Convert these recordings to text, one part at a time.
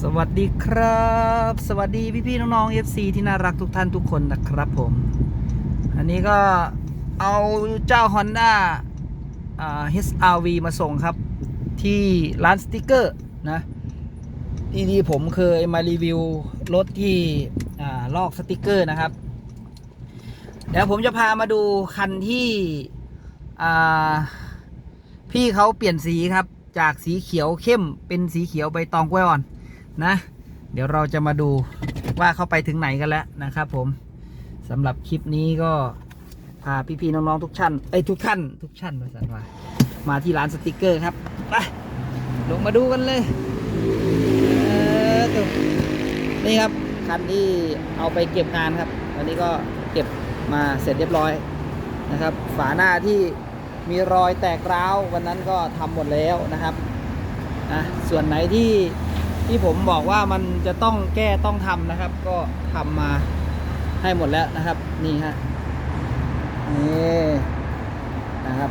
สวัสดีครับ สวัสดีพี่ๆน้องๆ FC ที่น่ารักทุกท่านทุกคนนะครับผม อันนี้ก็เอาเจ้า Honda อ่า HRV มาส่งครับ ที่ร้านสติกเกอร์นะที่ที่ผมเคยมารีวิวรถที่อ่าลอกสติกเกอร์นะครับ เดี๋ยวผมจะพามาดูคันที่อ่าพี่เขาเปลี่ยนสีครับจากสีเขียวเข้มเป็นสีเขียวใบตองกล้วยอ่อน นะ เดี๋ยวเราจะมาดูว่าเขาไปถึงไหนกันแล้วนะครับผมสำหรับคลิปนี้ก็พาพี่ๆน้องๆทุกท่านเอ้ทุกท่านทุกท่านภาษาว่ามาที่ร้านสติกเกอร์ครับไปลงมาดูกันเลยเนี่ครับคันที่เอาไปเก็บงานครับวันนี้ก็เก็บมาเสร็จเรียบร้อยนะครับ ฝาหน้าที่มีรอยแตกร้าววันนั้นก็ทำหมดแล้วนะครับนะส่วนไหนที่ ที่ผมบอกว่ามันจะต้องแก้ต้องทำนะครับ ก็ทำมาให้หมดแล้วนะครับ นี่ฮะนี่นะครับ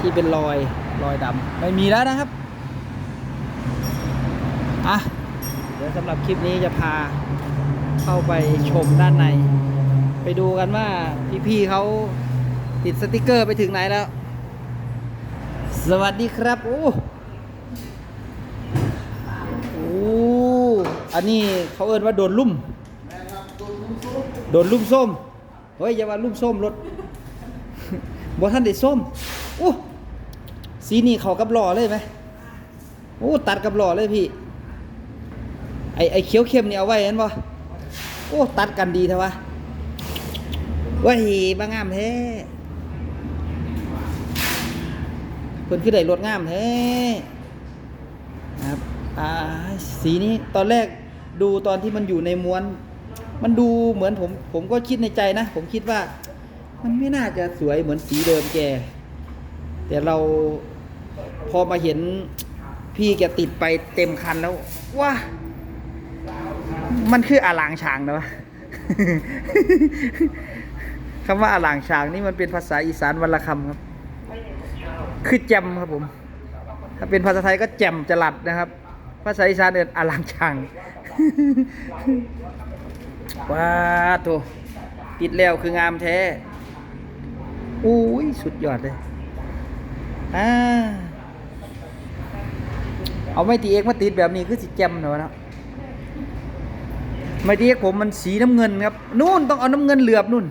ที่เป็นรอยรอยดำไม่มีแล้วนะครับอะเดี๋ยวสำหรับคลิปนี้จะพาเข้าไปชมด้านใน ไปดูกันว่าพี่ๆเขาติดสติกเกอร์ไปถึงไหนแล้ว สวัสดีครับ โอ้ อ้อันนี้เขาเอิ้นว่าโดนลุ่ม โดนลุ่มส้ม เฮ้ยอย่าว่าลุ่มส้มรถบ่ท่านได้ส้มโอ้สีนี่เขากับหล่อเลยไหมโอ้ตัดกับหล่อเลยพี่ ไอไอเขียวเข้มนี่เอาไว้เห็นบ่โอ้ตัดกันดีเถอะวะว้ายบางงามแท้เพิ่นคือได้รถงามแท้ครับ อ่าสีนี้ตอนแรกดูตอนที่มันอยู่ในม้วน มันดูเหมือนผมผมก็คิดในใจนะ ผมคิดว่า มันไม่น่าจะสวยเหมือนสีเดิมแก แต่เราพอมาเห็นพี่แกติดไปเต็มคันแล้วว้ามันคืออาลางช้างนะวะคำว่าอาลางช้างนี่มันเป็นภาษาอีสานวันละคำครับ คือแจมครับผม ถ้าเป็นภาษาไทยก็แจมจลัดนะครับ ภาษาอีสานเอินอลังชังว้าโตติดแล้วคืองามแท้อุ้ยสุดยอดเลยอ่าเอาไม่ตีเอกมาติดแบบนี้คือสิแจมหน่อยนะไม่ตีเอกผมมันสีน้ำเงินครับ นู่นต้องเอาน้ำเงินเหลือบนู่น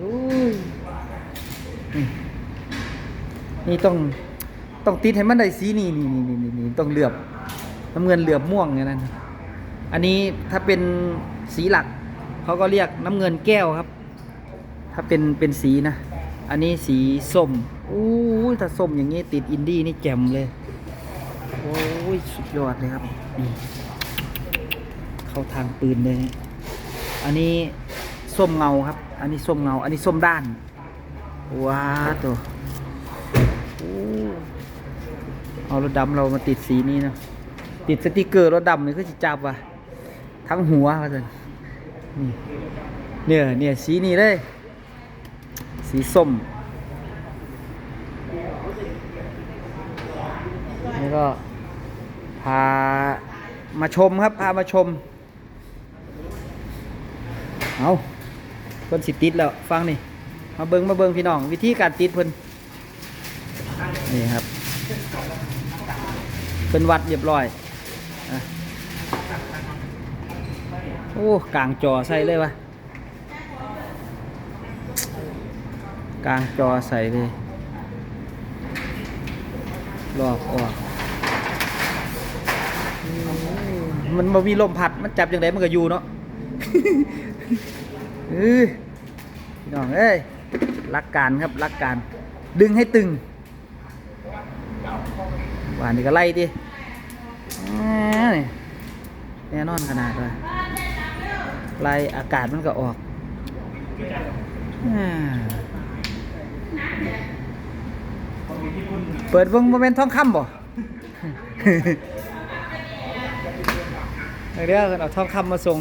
อุ้ยนี่ต้อง ต้องติดให้มันได้สีนี่นี่นี่นี่นี่ต้องเหลือบน้ำเงินเหลือบม่วงอย่างนั้นอันนี้ถ้าเป็นสีหลักเขาก็เรียกน้ำเงินแก้วครับ ถ้าเป็นเป็นสีนะ อันนี้สีส้มอู้ถ้าส้มอย่างนี้ติดอินดี้นี่แจ่มเลยโอ้ยสุดยอดเลยครับนี่เข้าทางปืนเลยนะอันนี้ส้มเงาครับ อันนี้ส้มเงา อันนี้ส้มด้านว้าตัว โอ้ เอารถดำเรามาติดสีนี้นะติดสติกเกอร์รถดำนี่คือจิจับว่ะทั้งหัวว่าสันเนี่ยเนี่ยสีนี้เลย สีส้มนี่ก็พามาชมครับ พามาชม เอาเพิ่นสิติดแล้ว ฟังนี่ มาเบิงมาเบิงพี่น้อง วิธีการติดเพิ่นนี่ครับ เป็นวัดเรียบร้อยโอ้กลางจอใส่เลยวะกลางจอใส่เลยลอกออกมันมามีลมพัดมันจับยังไงมันก็อยู่เนาะเอ้ยพี่น้องเอ้ยรักการครับรักการ ดึงให้ตึงานนี่ก็ไล่ดิแน่นอนขนาดเลยไล่อากาศมันก็ออกเปิดวงโมเมนต์ทองคำบ่เดี๋ยวเอาทองคำมาส่ง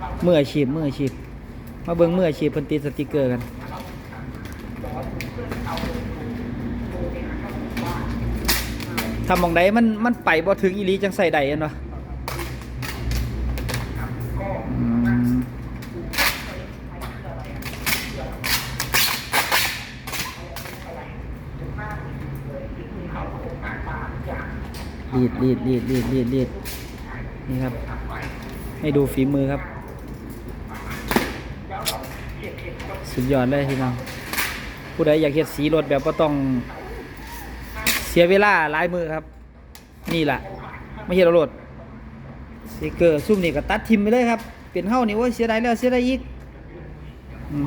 อ่านี่ครับมืออาชีพมืออาชีพ มาเบิ่งเมืออาชีพเพิ่นติดสติกเกอร์กันทำมองใดมันมันไปบ่ถึงอีลีจังใส่ใดอันวะอืมรีดรีดรีดรีดรีดรีดนี่ครับ ให้ดูฝีมือครับ สุดยอดเลยพี่น้องผู้ใดอยากเห็ดสีรถแบบก็ต้องเสียเวลาหลายมือครับ นี่แหละไม่เห็นรถสติกเกอร์ซุ่มนี่ก็ตัดทิมไปเลยครับเป็นเฮ้านี่โอ้ยเสียดายแล้วเสียดายอีก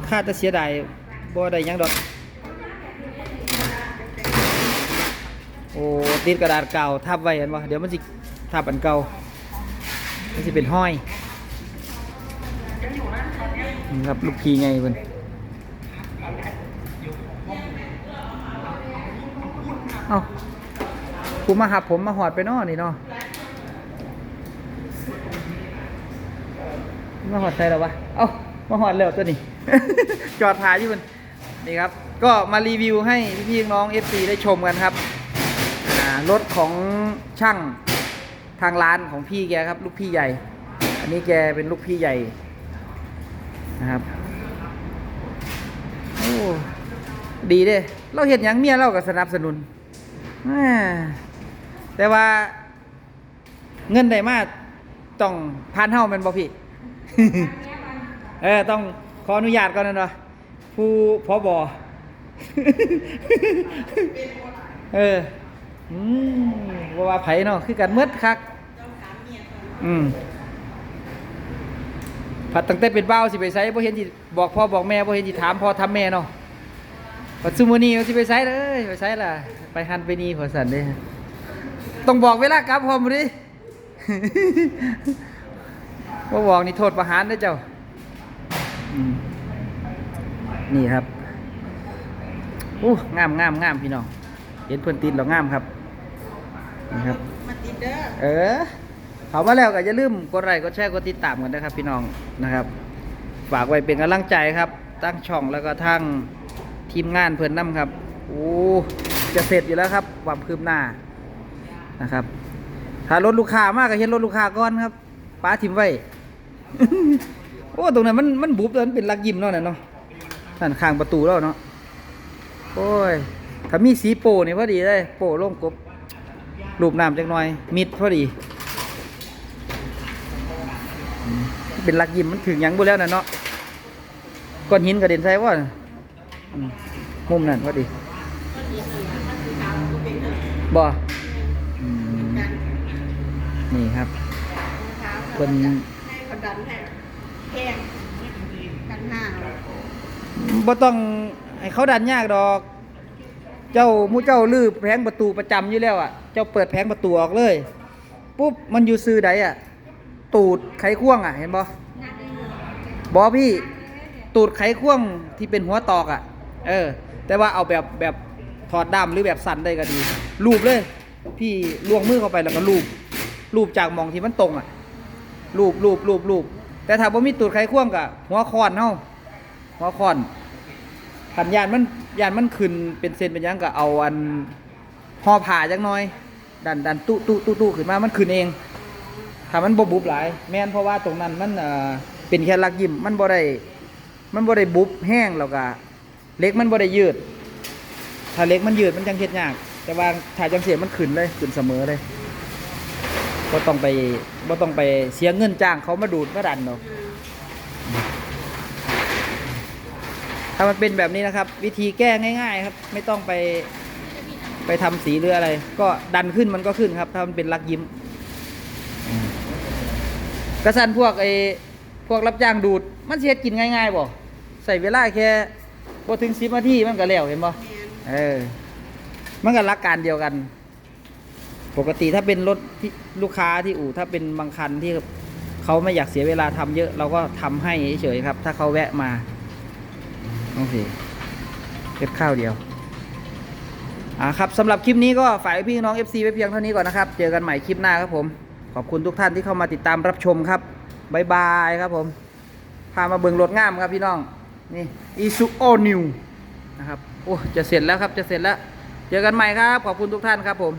ค่าจะเสียดายบ่ได้ยังดอกโอ้ติดกระดาษเก่าทับไว้เห็นปะเดี๋ยวมันสิทับอันเก่ามันสิเป็นห้อยครับลูกพีไงเพิ่อน เอากูมาหับผมมาหอดไปนอนี่เนาะมาหอดใส่แล้ววะ เอ้า มาหอดแล้วตัวนี้ จอดถ่ายอยู่มันนี่ครับ ก็มารีวิวให้พี่น้องๆ FC ได้ชมกันครับอ่ารถของช่างทางร้านของพี่แกครับ ลูกพี่ใหญ่ อันนี้แกเป็นลูกพี่ใหญ่นะครับ ดีเด้ เราเห็นอย่างเมียเราก็สนับสนุน แต่ว่าเงินได้มากต้องผ่านเท่ามันบ่พี่ เออต้องขออนุญาตก่อนนะเนาะผู้พอบอเอออืมว่าวาไผเนาะคือกันเมดคักอืม ผัดตั้งแต่เป็นเบ้าวสิไปไสบ่เห็นสิบอกพ่อบอกแม่บ่เห็นสิถามพ่อถามแม่เนาะปัจจุบันนี้สิไปไสเด้อไปไสล่ะ ไปหันไปนี่พอสั่นเด้ต้องบอกเวลากลับพร้อมบ่ดิบ่บอกนี่โทษประหารเด้อเจ้าอืมนี่ครับอู้งามงามงามพี่น้อง เห็นเพื่อนติดแล้วงามครับนี่ครับ มาติดเด้อ เออ เขามาแล้วก็อย่าลืมกดไลค์กดแชร์กดติดตามกันนะครับ พี่น้องนะครับ ฝากไว้เป็นกำลังใจครับ ตั้งช่องแล้วก็ทั้งทีมงานเพื่อนน้ำครับโอ้จะเสร็จอยู่แล้วครับความคืบหน้านะครับ ถ้ารถลูกค้ามากก็เห็นรถลูกค้าก่อนครับป้าทิมไว้โอ้ตรงนั้นมันมันบุบแล้วมันเป็นลักยิ้มเนาะน่ะเนาะนั่นข้างประตูแล้วเนาะโอ้ยถ้ามีสีโปนี่พอดีเลยโปร่งกบรูปน้ำจักหน่อยมิดพอดี เป็นลักยิ้มมันถึงยังบุแล้วน่ะเนาะก้อนหินกระเด็นใส่ว่ามุมนั่นพอดีบ่นี่ครับเพิ่นบ่ต้องให้เขาดันยากดอก เจ้ามูเจ้าลื้อแผงประตูประจำอยู่แล้วอะ เจ้าเปิดแผงประตูออกเลย ปุ๊บมันอยู่ซื้อใดอะ ตูดไขควงอะ เห็นบ่บอพี่ ตูดไขควงที่เป็นหัวตอกอะ เออ แต่ว่าเอาแบบแบบถอดด้ามหรือแบบสั่นได้ก็ดีรูปเลย พี่ลวงมือเข้าไปแล้วก็รูปรูปจากมองที่มันตรงอะรูปรูปรูปรูปแต่ถ้าบ่มีตูดไขควงกะหัวคอนเฮาหัวคอนขันยานมันยานมันขึ้นเป็นเส้นเป็นยังก็เอาอันห่อผ่าจักน่อย ดันดันตู้ตู้ตู้ตู้ขึ้นมามันขึ้นเอง ถ้ามันบ่บุบหลาย แม่นเพราะว่าตรงนั้นมันเอ่อเป็นแค่ลักยิ้มมันบ่ได้มันบ่ได้บุบแห้งแล้วก็เล็กมันบ่ได้ยืด ถ้าเล็กมันยืดมันจังเฮ็ดยาก แต่ว่าถ้าจังเสียมันขึ้นเลยขึ้นเสมอเลยบ่ต้องไปบ่ต้องไปเสียเงินจ้างเขามาดูดมาดันเนาะถ้ามันเป็นแบบนี้นะครับ วิธีแก้ง่าย ๆ ครับ ไม่ต้องไปไปทำสีหรืออะไร ก็ดันขึ้นมันก็ขึ้นครับ ถ้ามันเป็นลักยิ้ม กระสันพวกไอ้พวกรับจ้างดูด มันเสียกินง่ายๆบ่ใส่เวลาแค่บ่ถึงสิบนาทีมันก็แล้วเห็นบ่แมนเออ มันก็หลักการเดียวกัน ปกติถ้าเป็นรถที่ลูกค้าที่อู่ถ้าเป็นบางคันที่เขาไม่อยากเสียเวลาทำเยอะ เราก็ทำให้เฉยๆครับ ถ้าเขาแวะมาโอเคเก็บข้าวเดียวอ่าครับสำหรับคลิปนี้ก็ฝากพี่น้อง FC ไว้เพียงเท่านี้ก่อนนะครับ เจอกันใหม่คลิปหน้าครับผม ขอบคุณทุกท่านที่เข้ามาติดตามรับชมครับบายบายครับผม พามาเบิ่งรถงามครับพี่น้อง นี่อีซูโอนิวนะครับ โอ้ จะเสร็จแล้วครับ จะเสร็จแล้ว เจอกันใหม่ครับ ขอบคุณทุกท่านครับผม